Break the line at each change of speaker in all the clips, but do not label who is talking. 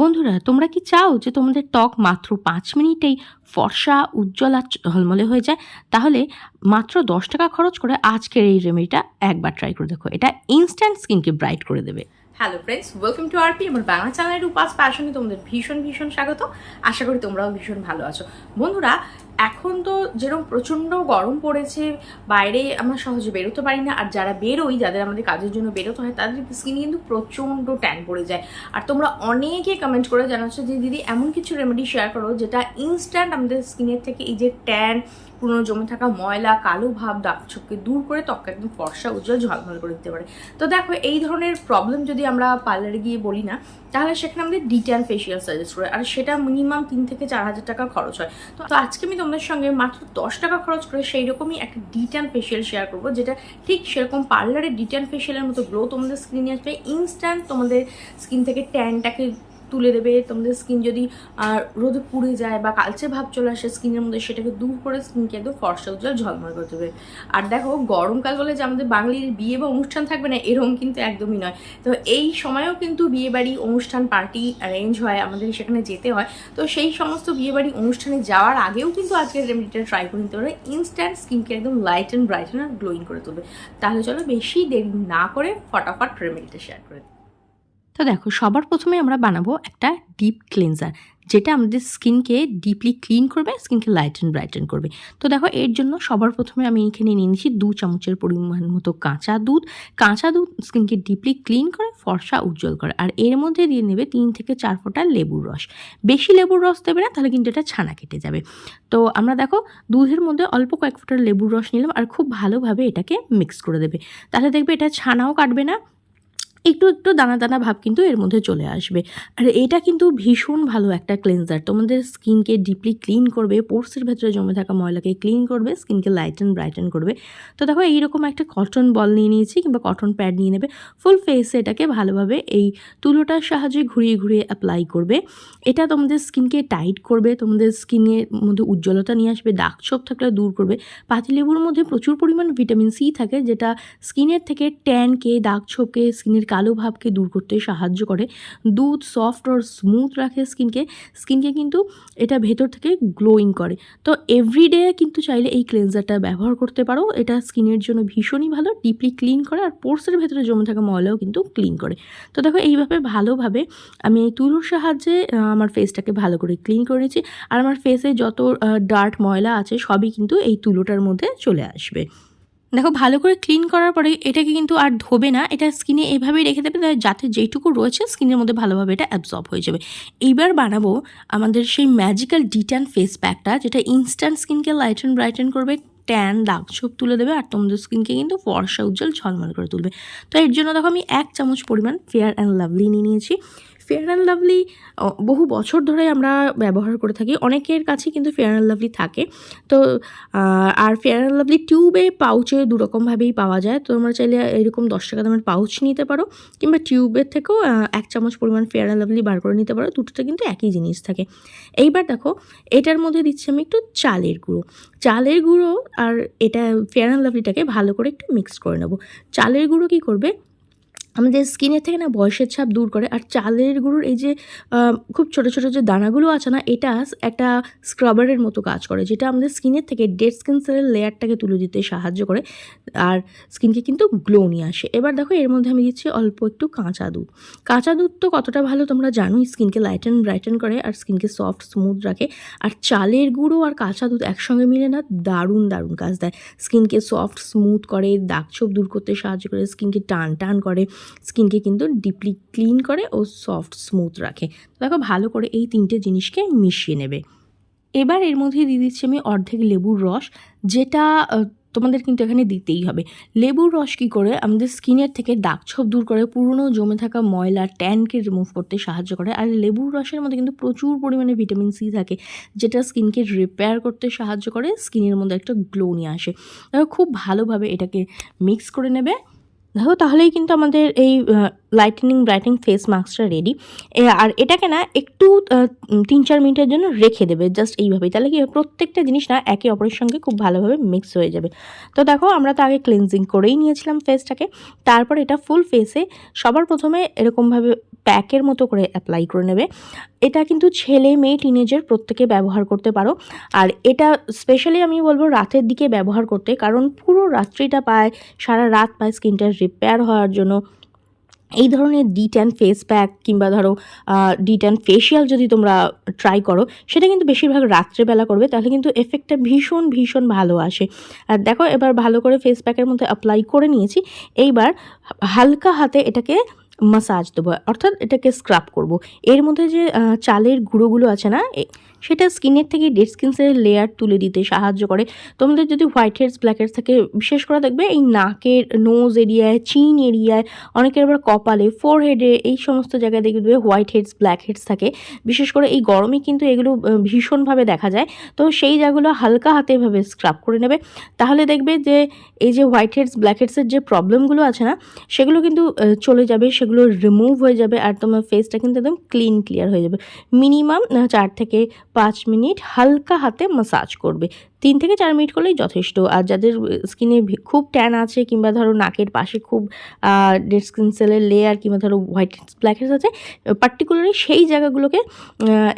বন্ধুরা, তোমরা কি চাও যে তোমাদের টক মাত্র পাঁচ মিনিটেই ফর্সা, উজ্জ্বল আর ঝলমলে হয়ে যায়? তাহলে মাত্র দশ টাকা খরচ করে আজকের এই রেমেডিটা একবার ট্রাই করে দেখো। এটা ইনস্ট্যান্ট স্কিনকে ব্রাইট করে দেবে।
Hello friends welcome to RP Amar Bangla চ্যানেলের উপাস প্যাশনে তোমাদের ভীষণ ভীষণ স্বাগত। আশা করি তোমরাও ভীষণ ভালো আছো। বন্ধুরা এখন তো যেরকম প্রচণ্ড গরম পড়েছে, বাইরে আমরা সহজে বেরোতে পারি না, আর যারা বেরোই, যাদের আমাদের কাজের জন্য বেরোতে হয়, তাদের স্কিন কিন্তু প্রচণ্ড ট্যান পড়ে যায়। আর তোমরা অনেকে কমেন্ট করে জানাচ্ছ যে, দিদি, এমন কিছু রেমেডি শেয়ার করো যেটা ইনস্ট্যান্ট আমাদের স্কিনের থেকে এই যে ট্যান পুরনো জমে থাকা ময়লা, কালো ভাব, দাগ ছোপকে দূর করে ত্বককে একদম ফর্সা, উজ্জ্বল, ঝলমল করে দিতে পারে। তো দেখো, এই ধরনের প্রবলেম যদি আমরা পার্লারে গিয়ে বলি না, তাহলে সেখানে আমাদের ডিট্যান ফেসিয়াল সাজেস্ট করে, আর সেটা মিনিমাম তিন থেকে চার হাজার টাকা খরচ হয়। তো তো আজকে আমি তোমাদের সঙ্গে মাত্র দশ টাকা খরচ করে সেই রকমই একটা ডিটান ফেসিয়াল শেয়ার করব, যেটা ঠিক সেরকম পার্লারের ডিটান ফেসিয়ালের মতো গ্লো তোমাদের স্কিনে আসবে। ইনস্ট্যান্ট তোমাদের স্কিন থেকে ট্যানটাকে তুলে দেবে, তোমাদের স্কিন যদি রোদে পুড়ে যায় বা কালচে ভাব চলে আসে স্কিনের মধ্যে, সেটাকে দূর করে স্কিনকে একদম ফর্সা উজ্জ্বল ঝলমল করে দেবে। আর দেখো, গরমকাল বলে যে আমাদের বাঙালির বিয়ে বা অনুষ্ঠান থাকবে না, এরকম কিন্তু একদমই নয়। তো এই সময়ও কিন্তু বিয়ে বাড়ি অনুষ্ঠান পার্টি অ্যারেঞ্জ হয়, আমাদের সেখানে যেতে হয়। তো সেই সমস্ত বিয়ে বাড়ি অনুষ্ঠানে যাওয়ার আগেও কিন্তু আজকের রেমেডিটা ট্রাই করে নিতে পারে। ইনস্ট্যান্ট স্কিনকে একদম লাইট অ্যান্ড ব্রাইটেন আর গ্লোয়িং করে তুলবে। তাহলে চলো বেশি দেরি না করে ফটাফট রেমেডিটা শেয়ার করে দিই।
তো দেখো, সবার প্রথমে আমরা বানাবো একটা ডিপ ক্লিনজার যেটা আমাদের স্কিনকে ডিপলি ক্লিন করবে, স্কিনকে লাইট অ্যান্ড ব্রাইটেন করবে। তো দেখো, এর জন্য সবার প্রথমে আমি এখানে নিয়ে নিচ্ছি দু চামচের পরিমাণ মতো কাঁচা দুধ। কাঁচা দুধ স্কিনকে ডিপলি ক্লিন করে, ফর্সা উজ্জ্বল করে, আর এর মধ্যে দিয়ে নেবে তিন থেকে চার ফোঁটা লেবুর রস। বেশি লেবুর রস দেবে না, তাহলে কিন্তু এটা ছানা কেটে যাবে। তো আমরা দেখো, দুধের মধ্যে অল্প কয়েক ফোঁটা লেবুর রস নিলাম, আর খুব ভালোভাবে এটাকে মিক্স করে দেবে। তাহলে দেখবে এটা ছানাও কাটবে না একটু একটু দানা দানা ভাব কিন্তু এর মধ্যে চলে আসবে। আর এটা কিন্তু ভীষণ ভালো একটা ক্লেনজার তোমাদের স্কিনকে ডিপলি ক্লিন করবে পোর্সের ভেতরে জমে থাকা ময়লাকে ক্লিন করবে, স্কিনকে লাইট অ্যান্ড ব্রাইটেন করবে। তো দেখো, এইরকম একটা কটন বল নিয়ে নিয়েছি কিংবা কটন প্যাড নিয়ে নেবে। ফুল ফেসে এটাকে ভালোভাবে এই তুলোটার সাহায্যে ঘুরিয়ে ঘুরিয়ে অ্যাপ্লাই করবে। এটা তোমাদের স্কিনকে টাইট করবে, তোমাদের স্কিনের মধ্যে উজ্জ্বলতা নিয়ে আসবে দাগ ছোপ থাকলে দূর করবে। পাতিলেবুর মধ্যে প্রচুর পরিমাণ ভিটামিন সি থাকে, যেটা স্কিনের থেকে ট্যানকে দাগ ছোপকে স্কিনের কালো ভাবকে দূর করতে সাহায্য করে। দুধ সফট আর স্মুথ রাখে স্কিনকে স্কিনকে কিন্তু এটা ভেতর থেকে গ্লোয়িং করে। তো এভরিডে কিন্তু চাইলে এই ক্লেনজারটা ব্যবহার করতে পারো। এটা স্কিনের জন্য ভীষণই ভালো ডিপলি ক্লিন করে আর পোর্সের ভেতরে জমে থাকা ময়লাও কিন্তু ক্লিন করে। তো দেখো এইভাবে ভালোভাবে আমি তুলোর সাহায্যে আমার ফেসটাকে ভালো করে ক্লিন করে আর আমার ফেসে যত ডার্ট ময়লা আছে সবই কিন্তু এই তুলোটার মধ্যে চলে আসবে। দেখো, ভালো করে ক্লিন করার পরে এটাকে কিন্তু আর ধোবে না। এটা স্কিনে এভাবেই রেখে দেবে যাতে যেইটুকু রয়েছে স্কিনের মধ্যে ভালোভাবে এটা অ্যাবজর্ব হয়ে যাবে। এইবার বানাবো আমাদের সেই ম্যাজিক্যাল ডিট্যান ফেস প্যাকটা যেটা ইনস্ট্যান্ট স্কিনকে লাইট অ্যান্ড ব্রাইটেন করবে ট্যান দাগ ছোপ তুলে দেবে, আর তোমাদের স্কিনকে কিন্তু ফর্সা, উজ্জ্বল, ঝলমল করে তুলবে। তো এর জন্য দেখো আমি এক চামচ পরিমাণ ফেয়ার অ্যান্ড লাভলি নিয়ে নিয়েছি। ফেয়ার অ্যান্ড লাভলি বহু বছর ধরে আমরা ব্যবহার করে থাকি। অনেকের কাছে কিন্তু ফেয়ার অ্যান্ড লাভলি থাকে। তো আর ফেয়ার অ্যান্ড লাভলি টিউবে পাউচে দুরকমভাবেই পাওয়া যায়। তো তোমরা চাইলে এরকম দশ টাকা দামের পাউচ নিতে পারো। কিংবা টিউবের থেকেও এক চামচ পরিমাণ ফেয়ার অ্যান্ড লাভলি বার করে নিতে পারো। দুটোতে কিন্তু একই জিনিস থাকে। এইবার দেখো, এটার মধ্যে দিচ্ছি আমি একটু চালের গুঁড়ো। চালের গুঁড়ো আর এটা ফেয়ার অ্যান্ড লাভলিটাকে ভালো করে একটু মিক্স করে নেব। চালের গুঁড়ো কী করবে? আমাদের স্কিনের থেকে না বয়সের ছাপ দূর করে। আর চালের গুঁড়োর এই যে খুব ছোট ছোট যে দানাগুলো আছে না, এটা একটা স্ক্রাবারের মতো কাজ করে, যেটা আমাদের স্কিনের থেকে ডেড স্কিন সেলের লেয়ারটাকে তুলে দিতে সাহায্য করে। আর স্কিনকে কিন্তু গ্লো নিয়ে আসে। এবার দেখো, এর মধ্যে আমি দিচ্ছি অল্প একটু কাঁচা দুধ। কাঁচা দুধ তো কতটা ভালো তোমরা জানোই স্কিনকে লাইট অ্যান্ড ব্রাইটেন করে আর স্কিনকে সফট স্মুথ রাখে। আর চালের গুঁড়ো আর কাঁচা দুধ একসঙ্গে মিলে না দারুণ দারুণ কাজ দেয়। স্কিনকে সফট স্মুথ করে, দাগ ছোপ দূর করতে সাহায্য করে স্কিনকে টান টান করে। স্কিনকে কিন্তু ডিপলি ক্লিন করে ও সফট স্মুথ রাখে। দেখো ভালো করে এই তিনটে জিনিসকে মিশিয়ে নেবে। এবার এর মধ্যে দিয়ে দিচ্ছি আমি অর্ধেক লেবুর রস, যেটা তোমাদের কিন্তু এখানে দিতেই হবে। লেবুর রস কী করে? আমাদের স্কিনের থেকে দাগ ছোপ দূর করে, পুরনো জমে থাকা ময়লা ট্যানকে রিমুভ করতে সাহায্য করে। আর লেবুর রসের মধ্যে কিন্তু প্রচুর পরিমাণে ভিটামিন সি থাকে, যেটা স্কিনকে রিপেয়ার করতে সাহায্য করে, স্কিনের মধ্যে একটা গ্লো নিয়ে আসে। খুব ভালোভাবে এটাকে মিক্স করে নেবে। দেখো তাহলেই কিন্তু আমাদের এই লাইটেনিং ব্রাইটেনিং ফেস মাস্কটা রেডি আর এটাকে না একটু তিন, চার মিনিটের জন্য রেখে দেবে জাস্ট এইভাবেই। তাহলে কি প্রত্যেকটা জিনিস না একে অপরের সঙ্গে খুব ভালোভাবে মিক্স হয়ে যাবে। তো দেখো, আমরা তো আগে ক্লিনজিং করেই নিয়েছিলাম ফেসটাকে তারপর এটা ফুল ফেসে সবার প্রথমে এরকমভাবে প্যাকের মতো করে অ্যাপ্লাই করে নেবে। এটা কিন্তু ছেলে, মেয়ে টিনেজের প্রত্যেকে ব্যবহার করতে পারো। আর এটা স্পেশালি আমি বলব রাতের দিকে ব্যবহার করতে, কারণ পুরো রাত্রিটা পায়, সারা রাত পায় স্কিনটা রিপেয়ার হওয়ার জন্য। এই ধরনের ডি ট্যান ফেস প্যাক কিংবা ধরো ডি ট্যান ফেশিয়াল যদি তোমরা ট্রাই করো, সেটা কিন্তু বেশিরভাগ রাত্রেবেলা করবে, তাহলে কিন্তু এফেক্টটা ভীষণ ভীষণ ভালো আসে। আর দেখো, এবার ভালো করে ফেস প্যাকের মধ্যে অ্যাপ্লাই করে নিয়েছি। এইবার হালকা হাতে এটাকে মাসাজ দেবো, অর্থাৎ এটাকে স্ক্রাব করব। এর মধ্যে যে চালের গুঁড়োগুলো আছে না সেটা স্কিনের থেকে ডেড স্কিনসের লেয়ার তুলে দিতে সাহায্য করে। তোমাদের যদি হোয়াইট হেডস ব্ল্যাক হেডস থাকে, বিশেষ করে দেখবে এই নাকের নোজ এরিয়ায় চিন এরিয়ায় অনেকের আবার কপালে ফোর হেডে এই সমস্ত জায়গায় দেখবে হোয়াইট হেডস ব্ল্যাক হেডস থাকে। বিশেষ করে এই গরমে কিন্তু এগুলো ভীষণভাবে দেখা যায়। তো সেই জায়গাগুলো হালকা হাতে এভাবে স্ক্রাব করে নেবে। তাহলে দেখবে যে এই যে হোয়াইট হেডস ব্ল্যাক হেডসের যে প্রবলেমগুলো আছে না, সেগুলো কিন্তু চলে যাবে, সেগুলো রিমুভ হয়ে যাবে আর তোমার ফেসটা কিন্তু একদম ক্লিন ক্লিয়ার হয়ে যাবে। মিনিমাম চার থেকে পাঁচ মিনিট হালকা হাতে মাসাজ করবে। তিন থেকে চার মিনিট করলেই যথেষ্ট। আর যাদের স্কিনে খুব ট্যান আছে কিংবা ধরো নাকের পাশে খুব ডেড স্কিন সেলের লেয়ার কিংবা ধরো হোয়াইট ব্ল্যাকেটস আছে পার্টিকুলারলি সেই জায়গাগুলোকে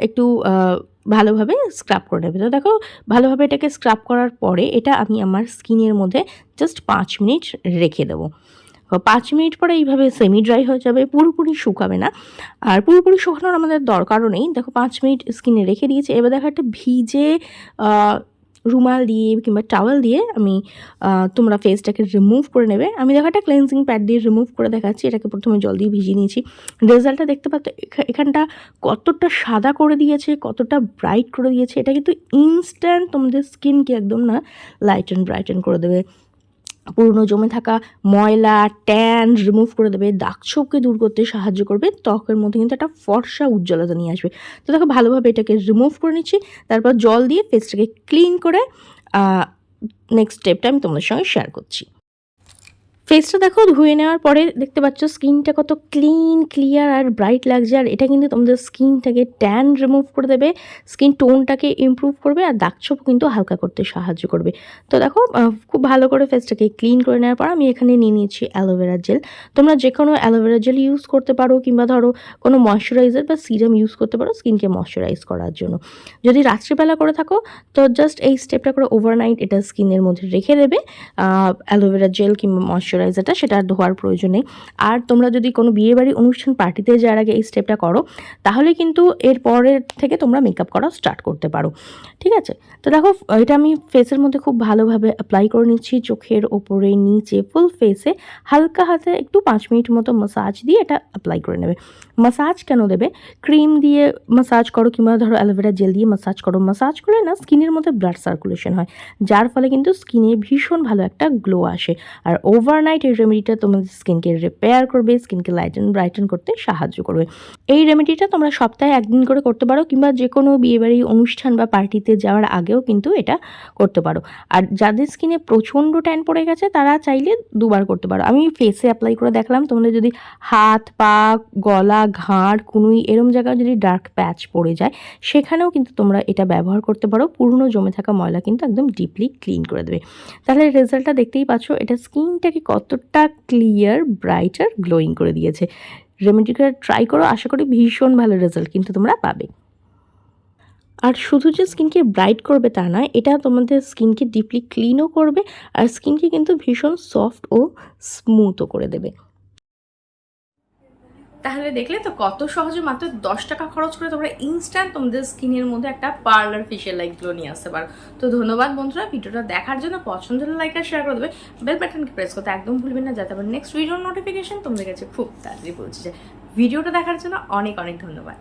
একটু ভালোভাবে স্ক্রাব করে নেবে। তো দেখো, ভালোভাবে এটাকে স্ক্রাব করার পরে এটা আমি আমার স্কিনের মধ্যে জাস্ট পাঁচ মিনিট রেখে দেবো। পাঁচ মিনিট পরে এইভাবে সেমি ড্রাই হয়ে যাবে, পুরোপুরি শুকাবে না। আর পুরোপুরি শুকানোর আমাদের দরকারও নেই। দেখো, পাঁচ মিনিট স্কিনে রেখে দিয়েছি। এবার দেখো, একটা ভিজে রুমাল দিয়ে কিংবা টাওয়াল দিয়ে আমি তোমরা ফেসটাকে রিমুভ করে নেবে। আমি দেখো, একটা ক্লেন্সিং প্যাড দিয়ে রিমুভ করে দেখাচ্ছি। এটাকে প্রথমে জল দিয়ে ভিজিয়ে নিয়েছি। রেজাল্টটা দেখতে পাচ্ছ, এখা- এখানটা কতটা সাদা করে দিয়েছে, কতটা ব্রাইট করে দিয়েছে, এটা কিন্তু ইনস্ট্যান্ট তোমাদের স্কিনকে একদম না লাইট অ্যান্ড ব্রাইটেন করে দেবে। পুরনো জমে থাকা ময়লা, ট্যান রিমুভ করে দেবে। দাগ ছোপকে দূর করতে সাহায্য করবে। ত্বকের মধ্যে কিন্তু একটা ফর্সা উজ্জ্বলতা নিয়ে আসবে। তো দেখো, ভালোভাবে এটাকে রিমুভ করে নিচ্ছি। তারপর জল দিয়ে ফেসটাকে ক্লিন করে নেক্সট স্টেপটা আমি তোমাদের সঙ্গে শেয়ার করছি। ফেসটা দেখো, ধুয়ে নেওয়ার পরে দেখতে পাচ্ছ স্কিনটা কত ক্লিন ক্লিয়ার আর ব্রাইট লাগছে। আর এটা কিন্তু তোমাদের স্কিনটাকে ট্যান রিমুভ করে দেবে স্কিন টোনটাকে ইমপ্রুভ করবে আর দাগ ছোপ কিন্তু হালকা করতে সাহায্য করবে। তো দেখো খুব ভালো করে ফেসটাকে ক্লিন করে নেওয়ার পর আমি এখানে নিয়ে নিয়েছি অ্যালোভেরা জেল তোমরা যে কোনো অ্যালোভেরা জেল ইউজ করতে পারো কিংবা ধরো কোনো ময়শ্চারাইজার বা সিরাম ইউজ করতে পারো স্কিনকে ময়শ্চারাইজ করার জন্য। যদি রাত্রিবেলা করে থাকো, তো জাস্ট এই স্টেপটা করে ওভারনাইট এটা স্কিনের মধ্যে রেখে দেবে। অ্যালোভেরা জেল কিংবা ময়শ্চারাইজারটা সেটা ধোয়ার প্রয়োজন নেই। আর তোমরা যদি কোনো বিয়েবাড়ি অনুষ্ঠান পার্টিতে যাওয়ার আগে এই স্টেপটা করো, তাহলে কিন্তু এর পরের থেকে তোমরা মেকআপ করা স্টার্ট করতে পারো। ঠিক আছে? তো দেখো, এটা আমি ফেসের মধ্যে খুব ভালোভাবে অ্যাপ্লাই করে নিচ্ছি। চোখের ওপরে, নিচে ফুল ফেসে হালকা হাতে একটু পাঁচ মিনিট মতো মাসাজ দিয়ে এটা অ্যাপ্লাই করে নেবে। মাসাজ কেন দেবে? ক্রিম দিয়ে মাসাজ করো কিংবা ধরো অ্যালোভেরা জেল দিয়ে মাসাজ করো। মাসাজ করলে না স্কিনের মধ্যে ব্লাড সার্কুলেশন হয়, যার ফলে কিন্তু স্কিনে ভীষণ ভালো একটা গ্লো আসে। আর ওভারনাইট এই রেমেডিটা তোমাদের স্কিনকে রিপেয়ার করবে স্কিনকে লাইটেন ব্রাইটেন করতে সাহায্য করবে। এই রেমেডিটা তোমরা সপ্তাহে একদিন করে করতে পারো কিংবা যে কোনো বিয়েবাড়ি অনুষ্ঠান বা পার্টিতে যাওয়ার আগেও কিন্তু এটা করতে পারো। আর যাদের স্কিনে প্রচণ্ড ট্যান পড়ে গেছে, তারা চাইলে দুবার করতে পারো। আমি ফেসে অ্যাপ্লাই করে দেখলাম, তোমাদের যদি হাত, পা, গলা, ঘাড়, কুনুই এরম জায়গায় যদি ডার্ক প্যাচ পড়ে যায়, সেখানেও কিন্তু তোমরা এটা ব্যবহার করতে পারো। পুরনো জমে থাকা ময়লা কিন্তু একদম ডিপলি ক্লিন করে দেবে। তাহলে রেজাল্টটা দেখতেই পাচ্ছ, এটা স্কিনটাকে কতটা ক্লিয়ার ব্রাইট আর গ্লোয়িং করে দিয়েছে। রেমেডিটা ট্রাই করো, আশা করি ভীষণ ভালো রেজাল্ট কিন্তু তোমরা পাবে। আর শুধু যে স্কিনকে ব্রাইট করবে তা নয়, এটা তোমাদের স্কিনকে ডিপলি ক্লিনও করবে, আর স্কিনকে কিন্তু ভীষণ সফট ও স্মুথও করে দেবে।
তাহলে দেখলে তো কত সহজে মাত্র দশ টাকা খরচ করে তোমরা ইনস্ট্যান্ট তোমাদের স্কিনের মধ্যে একটা পার্লার ফেশিয়াল লাইক গ্লো নিয়ে আসতে পারো। তো ধন্যবাদ বন্ধুরা, ভিডিওটা দেখার জন্য পছন্দ হলে লাইক আর শেয়ার করে দেবে। বেল বাটনকে প্রেস করতে একদম ভুলবেন না, যাতে আবার নেক্সট ভিডিওর নোটিফিকেশন তোমাদের কাছে খুব তাড়াতাড়ি পৌঁছে যায়। ভিডিওটা দেখার জন্য অনেক অনেক ধন্যবাদ।